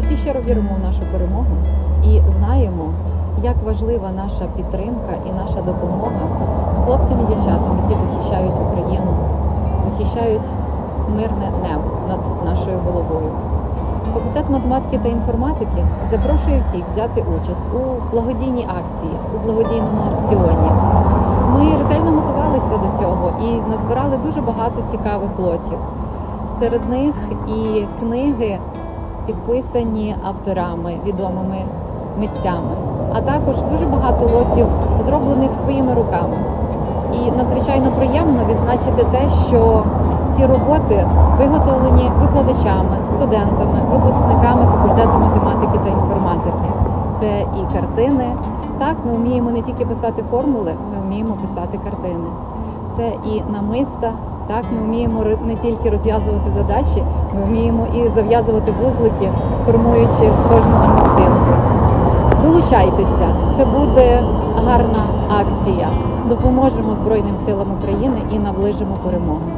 всі щиро віримо в нашу перемогу і знаємо, як важлива наша підтримка і наша допомога хлопцям і дівчатам, які захищають Україну, захищають мирне небо над нашою головою. Факультет математики та інформатики запрошує всіх взяти участь у благодійній акції, у благодійному аукціоні. Ми ретельно готувалися до цього і назбирали дуже багато цікавих лотів. Серед них і книги, підписані авторами, відомими митцями, а також дуже багато лотів, зроблених своїми руками. І надзвичайно приємно відзначити те, що ці роботи виготовлені викладачами, студентами, випускниками факультету математики та інформатики. Це і картини. Так, ми вміємо не тільки писати формули, ми вміємо писати картини. Це і намиста. Так, ми вміємо не тільки розв'язувати задачі, ми вміємо і зав'язувати вузлики, формуючи кожну намистинку. Долучайтеся, це буде гарна акція. Допоможемо Збройним силам України і наближимо перемогу.